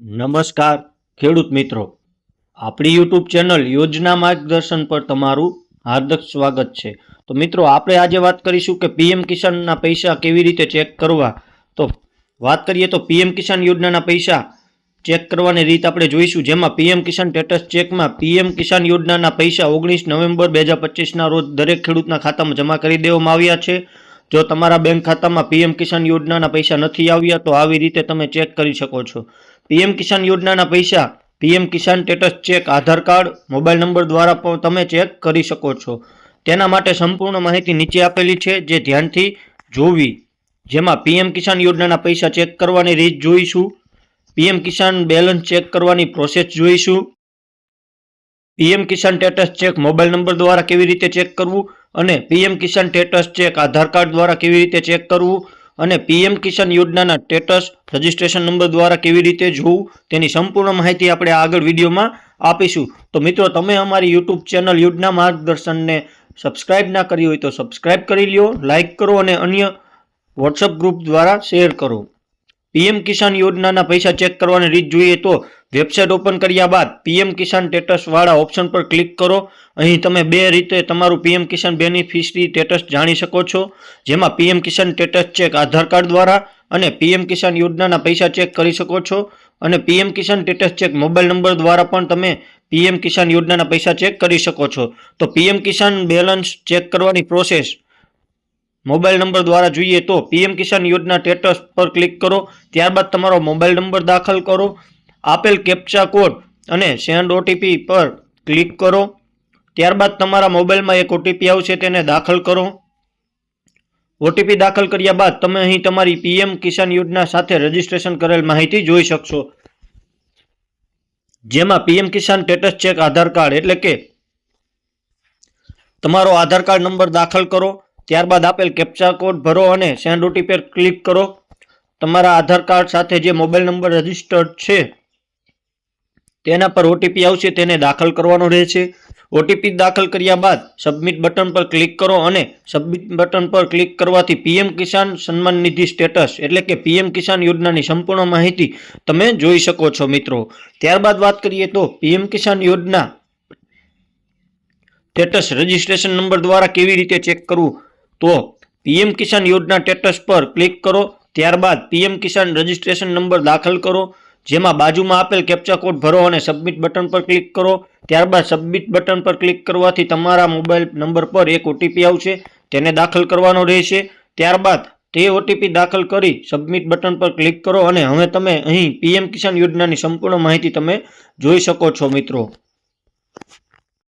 નમસ્કાર, ખેડૂત મિત્રો. આપણી યુટ્યુબ ચેનલ યોજના માર્ગદર્શન પર તમારું હાર્દક સ્વાગત છે. તો મિત્રો, આપણે આજે વાત કરીશું કે પીએમ કિસાનના પૈસા કેવી રીતે ચેક કરવા. તો વાત કરીએ તો પીએમ કિસાન યોજનાના પૈસા ચેક કરવાની રીત આપણે જોઈશું. જેમાં પીએમ કિસાન સ્ટેટસ ચેકમાં પીએમ કિસાન યોજનાના પૈસા ઓગણીસ નવેમ્બર બે હજાર પચીસના રોજ દરેક ખેડૂતના ખાતામાં જમા કરી દેવામાં આવ્યા છે. જો તમારા બેંક ખાતામાં પીએમ કિસાન યોજનાના પૈસા નથી આવ્યા, તો આવી રીતે તમે ચેક કરી શકો છો. પીએમ કિસાન યોજનાના પૈસા, PM Kisan status check, Aadhaar card, mobile number દ્વારા પણ તમે ચેક કરી શકો છો. તેના માટે સંપૂર્ણ માહિતી નીચે આપેલી છે, જે ધ્યાનથી જોવી. જેમાં પીએમ કિસાન યોજનાના પૈસા ચેક કરવાની રીત જોઈશું, પીએમ કિસાન બેલેન્સ ચેક કરવાની પ્રોસેસ જોઈશું, PM Kisan status check mobile number દ્વારા કેવી રીતે ચેક કરવું અને PM Kisan status check Aadhaar card દ્વારા કેવી રીતે ચેક કરવું અને પીએમ કિસાન યોજનાના સ્ટેટસ રજિસ્ટ્રેશન નંબર દ્વારા કેવી રીતે જોવું તેની સંપૂર્ણ માહિતી આપણે આગળ વિડીયોમાં આપીશું. તો મિત્રો, તમે અમારી યુટ્યુબ ચેનલ યોજના માર્ગદર્શનને સબસ્ક્રાઇબ ના કરી હોય તો સબસ્ક્રાઇબ કરી લ્યો, લાઇક કરો અને અન્ય વોટ્સઅપ ગ્રુપ દ્વારા શેર કરો. પીએમ કિસાન યોજનાના પૈસા ચેક કરવાની રીત જોઈએ તો વેબસાઇટ ઓપન કર્યા બાદ પીએમ કિસાન સ્ટેટસવાળા ઓપ્શન પર ક્લિક કરો. અહીં તમે બે રીતે તમારું પીએમ કિસાન બેનિફિશરી સ્ટેટસ જાણી શકો છો. જેમાં PM Kisan status check Aadhaar card દ્વારા અને પીએમ કિસાન યોજનાના પૈસા ચેક કરી શકો છો. અને PM Kisan status check mobile number દ્વારા પણ તમે પીએમ કિસાન યોજનાના પૈસા ચેક કરી શકો છો. તો પીએમ કિસાન બેલેન્સ ચેક કરવાની પ્રોસેસ મોબાઈલ નંબર દ્વારા જોઈએ તો પીએમ કિસાન યોજના સ્ટેટસ પર ક્લિક કરો. ત્યારબાદ તમારો મોબાઈલ નંબર દાખલ કરો. આપેલ કેપ્ચા કોડ અને સેન્ડ ઓટીપી પર ક્લિક કરો. ત્યારબાદ તમારા મોબાઈલમાં એક ઓટીપી આવશે, તેને દાખલ કરો. ઓટીપી દાખલ કર્યા બાદ તમે અહીં તમારી પીએમ કિસાન યોજના સાથે રજીસ્ટ્રેશન કરેલ માહિતી જોઈ શકશો. જેમાં PM Kisan status check, Aadhaar card એટલે કે તમારો આધાર કાર્ડ નંબર દાખલ કરો. ત્યારબાદ આપેલ કેપ્ચા કોડ ભરો અને સેન્ડ ઓટીપી પર ક્લિક કરો. તમારા આધાર કાર્ડ સાથે જે મોબાઈલ નંબર રજિસ્ટર્ડ છે તેના પર ઓટીપી આવશે, તેને દાખલ કરવાનો રહેશે. ઓટીપી દાખલ કર્યા બાદ સબમિટ બટન પર ક્લિક કરો અને સબમિટ બટન પર ક્લિક કરવાથી પીએમ કિસાન સન્માન નિધિ સ્ટેટસ એટલે કે પીએમ કિસાન યોજનાની સંપૂર્ણ માહિતી તમે જોઈ શકો છો મિત્રો. ત્યારબાદ વાત કરીએ તો પીએમ કિસાન યોજના સ્ટેટસ રજિસ્ટ્રેશન નંબર દ્વારા કેવી રીતે ચેક કરવું? તો પીએમ કિસાન યોજના સ્ટેટસ પર ક્લિક કરો. ત્યારબાદ પીએમ કિસાન રજિસ્ટ્રેશન નંબર દાખલ કરો. જેમાં બાજુમાં આપેલ કેપ્ચા કોડ ભરો અને સબમિટ બટન પર ક્લિક કરો. ત્યારબાદ સબમિટ બટન પર ક્લિક કરવાથી તમારા મોબાઈલ નંબર પર એક ઓટીપી આવશે. તેને દાખલ કરવાનો રહેશે. ત્યારબાદ તે ઓટીપી દાખલ કરી સબમિટ બટન પર ક્લિક કરો અને હવે તમે અહીં પીએમ કિસાન યોજનાની સંપૂર્ણ માહિતી તમે જોઈ શકો છો મિત્રો.